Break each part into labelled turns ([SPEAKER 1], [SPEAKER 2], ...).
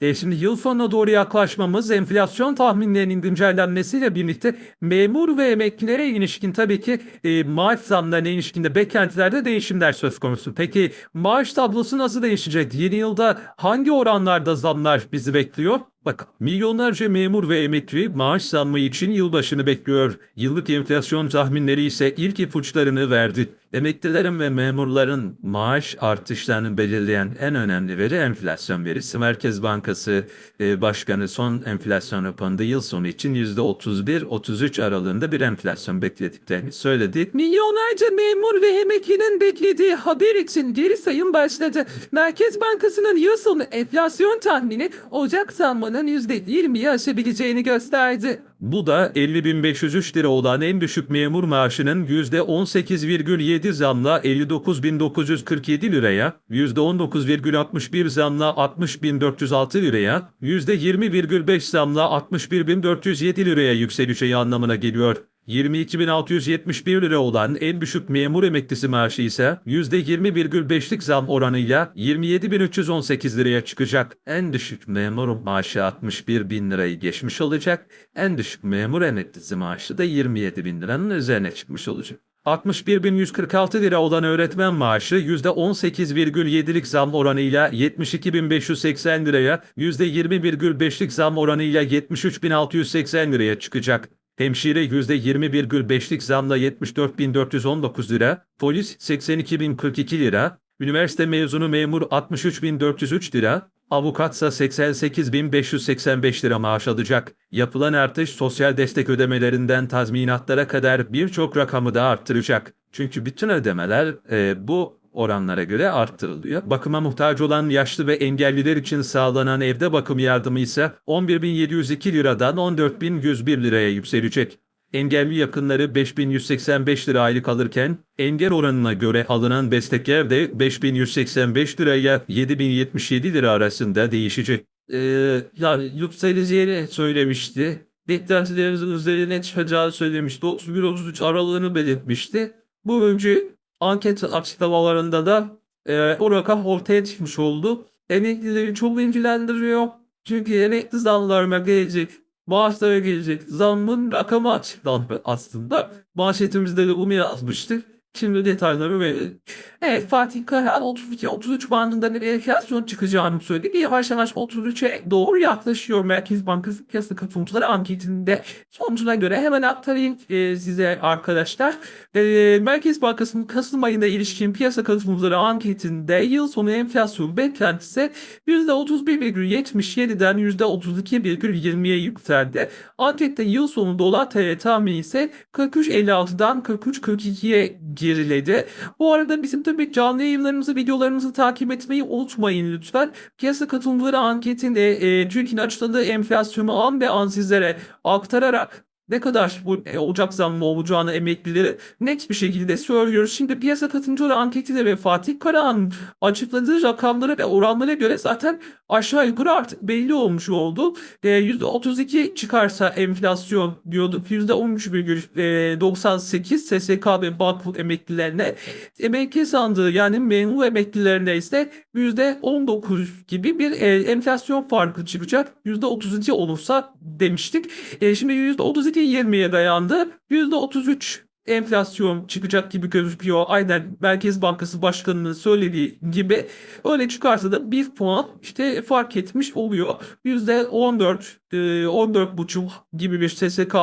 [SPEAKER 1] E, şimdi yıl sonuna doğru yaklaşmamız enflasyon tahminlerinin güncellenmesiyle birlikte memur ve emeklilere ilişkin tabii ki e, maaş zamlarına ilişkinde beklentilerde değişimler söz konusu. Peki maaş tablosu nasıl değişecek? Yeni yılda hangi oranlarda zamlar bizi bekliyor? Bak milyonlarca memur ve emekli maaş zammı için yılbaşını bekliyor. Yıllık enflasyon tahminleri ise ilk ipuçlarını verdi. Emeklilerin ve memurların maaş artışlarını belirleyen en önemli veri enflasyon verisi. Merkez Bankası e, Başkanı son enflasyon raporunda yıl sonu için %31-33 aralığında bir enflasyon beklediklerini söyledi. Milyonlarca memur ve emeklinin beklediği haber için geri sayım başladı. Merkez Bankası'nın yıl sonu enflasyon tahmini Ocak zammının %20'yi aşabileceğini gösterdi. Bu da 50.503 lira olan en düşük memur maaşının %18,7 zamla 59.947 liraya, %19,61 zamla 60.406 liraya, %20,5 zamla 61.407 liraya yükseleceği anlamına geliyor. 22.671 lira olan en düşük memur emeklisi maaşı ise %20,5'lik zam oranıyla 27.318 liraya çıkacak. En düşük memur maaşı 61 bin lirayı geçmiş olacak. En düşük memur emeklisi maaşı da 27 bin liranın üzerine çıkmış olacak. 61.146 lira olan öğretmen maaşı %18,7'lik zam oranıyla 72.580 liraya, %20,5'lik zam oranıyla 73.680 liraya çıkacak. Hemşire %20,5'lik zamla 74.419 lira, polis 82.042 lira, üniversite mezunu memur 63.403 lira, avukatsa 88.585 lira maaş alacak. Yapılan artış sosyal destek ödemelerinden tazminatlara kadar birçok rakamı da arttıracak. Çünkü bütün ödemeler e, bu oranlara göre arttırılıyor. Bakıma muhtaç olan yaşlı ve engelliler için sağlanan evde bakım yardımı ise 11.702 liradan 14.101 liraya yükselecek. Engelli yakınları 5185 lira aylık alırken engel oranına göre alınan destekler de 5185 liraya 7077 lira arasında değişecek. Ee, yani yükseleceğini söylemişti. Beklentilerimizin üzerine çıkacağı söylemişti. 31-33 aralığını belirtmişti. Bu önce anket açıklamalarında da e, o rakam ortaya çıkmış oldu. Emeklileri çok ilgilendiriyor. Çünkü emekli zamlarına gelecek, maaşlara gelecek zammın rakamı açıklandı aslında. Manşetimizde de bunu yazmıştık. Şimdi detayları verelim. Evet Fatih Karahan 32-33 bandında bir enflasyon çıkacağını söyledi. Yavaş yavaş 33'e doğru yaklaşıyor Merkez Bankası piyasa katılımcıları anketinde. Sonucuna göre hemen aktarayım e, size arkadaşlar. E, Merkez Bankası'nın Kasım ayına ilişkin piyasa katılımcıları anketinde yıl sonu enflasyon beklentisi %31,77'den %32,20'ye yükseldi. Ankette yıl sonunda olan TL tahmini ise 43.56'dan 43.42'ye geriledi. Bu arada bizim tabii canlı yayınlarımızı, videolarımızı takip etmeyi unutmayın lütfen. Piyasa katılımcıları anketinde e, Türkiye'nin açıkladığı enflasyonu an be an sizlere aktararak ne kadar bu e, Ocak zammı olacağını emeklileri net bir şekilde söylüyoruz. Şimdi piyasa katılımcıları anketinde ve Fatih Karahan açıkladığı rakamlara ve oranlara göre zaten aşağı yukarı artık belli olmuş oldu. E, %32 çıkarsa enflasyon diyorduk. %13,98 SSK ve Bağkur emeklilerine emekli sandığı yani memur emeklilerine ise %19 gibi bir e, enflasyon farkı çıkacak. %32 olursa demiştik. E, şimdi %32 20'ye dayandı. %33 enflasyon çıkacak gibi gözüküyor. Aynen Merkez Bankası Başkanı'nın söylediği gibi öyle çıkarsa da bir puan işte fark etmiş oluyor. %14 14,5 gibi bir SSK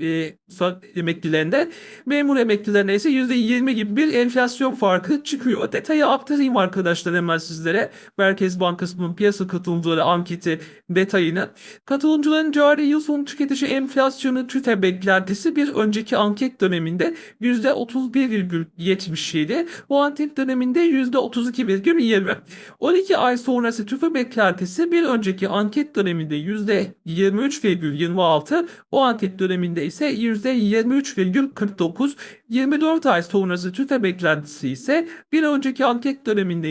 [SPEAKER 1] e, emeklilerinde memur emeklilerine ise %20 gibi bir enflasyon farkı çıkıyor. Detayı aktarayım arkadaşlar hemen sizlere. Merkez Bankası'nın piyasa katılımcıları anketi detayını. Katılımcıların cari yıl sonu tüketici enflasyonu TÜFE beklentisi bir önceki anket döneminde %31,77. Bu anket döneminde %32,20. 12 ay sonrası TÜFE beklentisi bir önceki anket döneminde %23,26. O anket döneminde ise %23,49. 24 ay sonrası TÜFE beklentisi ise bir önceki anket döneminde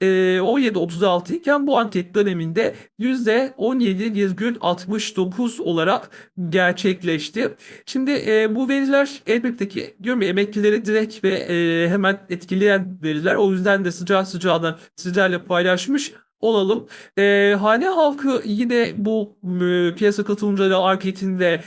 [SPEAKER 1] %17,36 iken bu anket döneminde %17,69 olarak gerçekleşti. Şimdi e, bu veriler elbette ki diyorum ya emeklileri direkt ve e, hemen etkileyen veriler. O yüzden de sıcağı sıcağına sizlerle paylaşmış olalım. Ee, hane halkı yine bu e, piyasa katılımcıları anketinde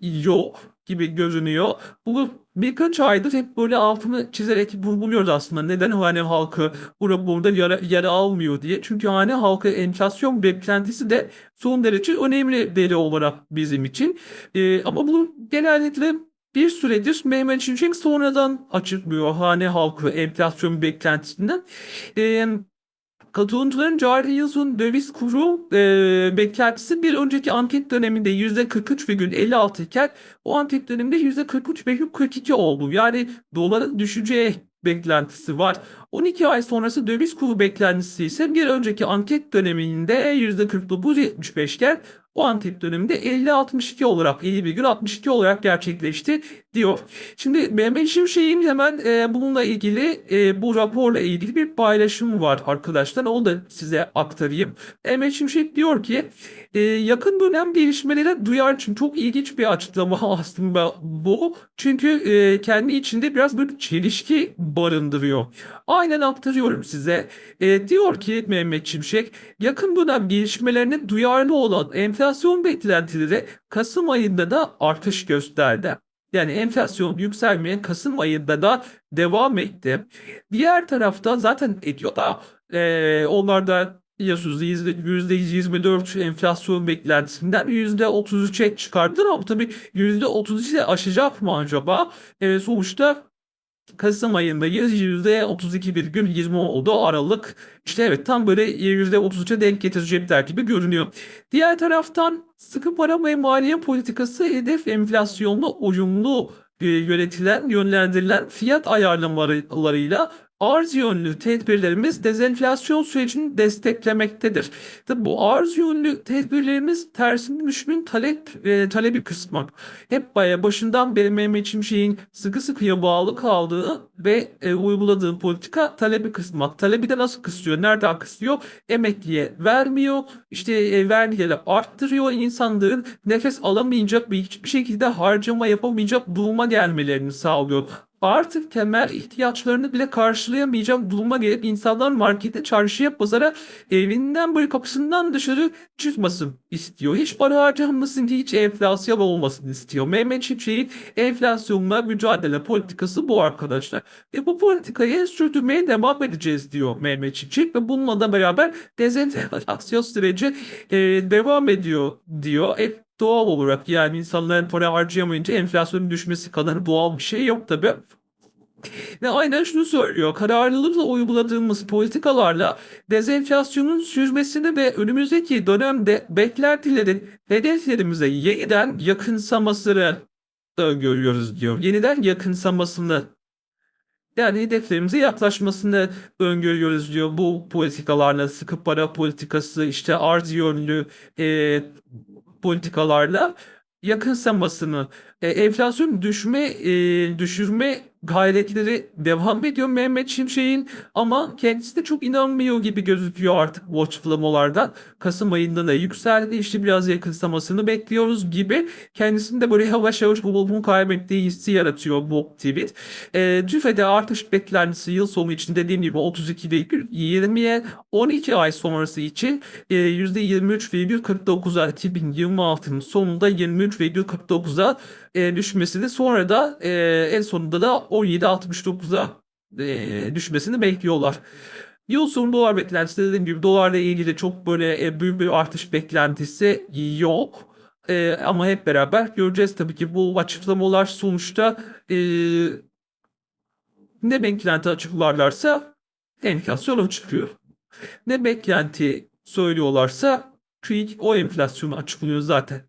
[SPEAKER 1] yok gibi görünüyor. Bu birkaç aydır hep böyle altını çizerek bulunuyoruz aslında. Neden hane halkı burada, burada yer, yer almıyor diye. Çünkü hane halkı enflasyon beklentisi de son derece önemli veri olarak bizim için. Ee, ama bu genellikle bir süredir Mehmet Şimşek sonradan açıklıyor hane halkı enflasyon beklentisinden. Ee, Katılımcıların cari yıl sonu döviz kuru e, beklentisi bir önceki anket döneminde %43,56 iken o anket döneminde %43,42 oldu. Yani doların düşeceği beklentisi var. 12 ay sonrası döviz kuru beklentisi ise bir önceki anket döneminde %49,75 iken o anket döneminde 50-62 olarak 50,62 olarak gerçekleşti diyor. Şimdi Mehmet Şimşek'in hemen e, bununla ilgili e, bu raporla ilgili bir paylaşım var arkadaşlar. Onu da size aktarayım. Mehmet Şimşek diyor ki e, yakın dönem gelişmelere duyar için çok ilginç bir açıklama aslında bu. Çünkü e, kendi içinde biraz bir çelişki barındırıyor. Aynen aktarıyorum size. E, diyor ki Mehmet Şimşek yakın dönem gelişmelerine duyarlı olan enflasyon beklentileri Kasım ayında da artış gösterdi. Yani enflasyon yükselmeye Kasım ayında da devam etti. Diğer tarafta zaten ediyor da e, onlar da biliyorsunuz %124 enflasyon beklentisinden %33'e çıkardılar ama tabii %33'e aşacak mı acaba? E, sonuçta Kasım ayındayız. %32,20 oldu Aralık. İşte evet tam böyle %33'e denk getirecekler gibi görünüyor. Diğer taraftan sıkı para ve maliye politikası hedef enflasyonla uyumlu e, yönetilen, yönlendirilen fiyat ayarlamalarıyla arz yönlü tedbirlerimiz dezenflasyon sürecini desteklemektedir. Tabi bu arz yönlü tedbirlerimiz tersini düşümün talep e, talebi kısmak. Hep baya başından beri Mehmet Şimşek'in sıkı sıkıya bağlı kaldığı ve e, uyguladığı politika talebi kısmak. Talebi de nasıl kısıyor? Nereden kısıyor? Emekliye vermiyor. İşte e, vergileri arttırıyor. insanların nefes alamayacak ve hiçbir şekilde harcama yapamayacak duruma gelmelerini sağlıyor artık temel ihtiyaçlarını bile karşılayamayacak duruma gelip insanlar markete, çarşıya, pazara evinden böyle kapısından dışarı çıkmasın istiyor. Hiç para harcamasın, hiç enflasyon olmasın istiyor. Mehmet Şimşek'in enflasyonla mücadele politikası bu arkadaşlar. Ve bu politikayı sürdürmeye devam edeceğiz diyor Mehmet Şimşek ve bununla da beraber dezenflasyon süreci e, devam ediyor diyor. E, doğal olarak yani insanların para harcayamayınca enflasyonun düşmesi kadar doğal bir şey yok tabi. Ve aynen şunu söylüyor. Kararlılıkla uyguladığımız politikalarla dezenflasyonun sürmesini ve önümüzdeki dönemde beklentilerin hedeflerimize yeniden yakınsamasını da görüyoruz diyor. Yeniden yakınsamasını yani hedeflerimize yaklaşmasını öngörüyoruz diyor. Bu politikalarla sıkı para politikası işte arz yönlü e, politikalarla yakınsamasını, e, enflasyon düşme e, düşürme gayretleri devam ediyor Mehmet Şimşek'in ama kendisi de çok inanmıyor gibi gözüküyor artık watchlamalardan. Kasım ayında da yükseldi işte biraz yakınsamasını bekliyoruz gibi kendisinde böyle yavaş yavaş bulunduğunu kaybettiği hissi yaratıyor bu tweet. E, CİFE'de artış beklentisi yıl sonu için dediğim gibi 32'de 20'ye 12 ay sonrası için e, %23,49'a 2026'nın sonunda 23,49'a e, düşmesini sonra da e, en sonunda da 17.69'a e, düşmesini bekliyorlar. Yıl sonu dolar beklentisi dediğim gibi dolarla ilgili çok böyle e, büyük bir artış beklentisi yok. E, ama hep beraber göreceğiz tabii ki bu açıklamalar sonuçta e, ne beklenti açıklarlarsa enflasyon çıkıyor. Ne beklenti söylüyorlarsa TÜİK o enflasyonu açıklıyor zaten.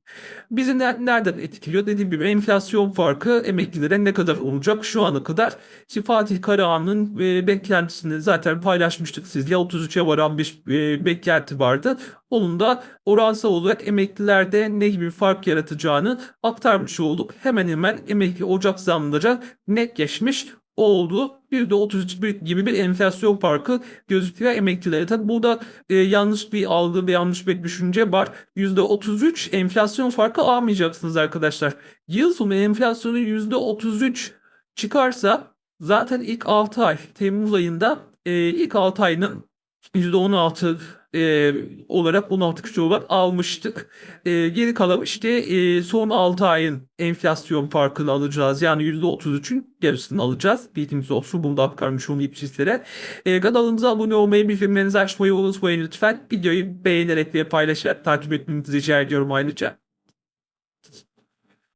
[SPEAKER 1] Bizi nereden etkiliyor? Dediğim gibi enflasyon farkı emeklilere ne kadar olacak şu ana kadar? İşte Fatih Karahan'ın e, beklentisini zaten paylaşmıştık sizle. 33'e varan bir e, beklenti vardı. Onun da oransal olarak emeklilerde ne gibi fark yaratacağını aktarmış olduk. Hemen hemen emekli ocak zamları net geçmiş oldu. %31 gibi bir enflasyon farkı gözüküyor emeklilere. Tabi burada e, yanlış bir algı ve yanlış bir düşünce var. %33 enflasyon farkı almayacaksınız arkadaşlar. Yıl sonu enflasyonu %33 çıkarsa zaten ilk 6 ay Temmuz ayında e, ilk 6 ayının %16 e, olarak 16 Şubat almıştık. E, geri kalan işte e, son 6 ayın enflasyon farkını alacağız. Yani %33'ün yarısını alacağız. Bildiğiniz olsun bunu da aktarmış olayım sizlere. E, kanalımıza abone olmayı, bildirimlerinizi açmayı unutmayın lütfen. Videoyu beğenerek ve paylaşarak takip etmenizi rica ediyorum ayrıca.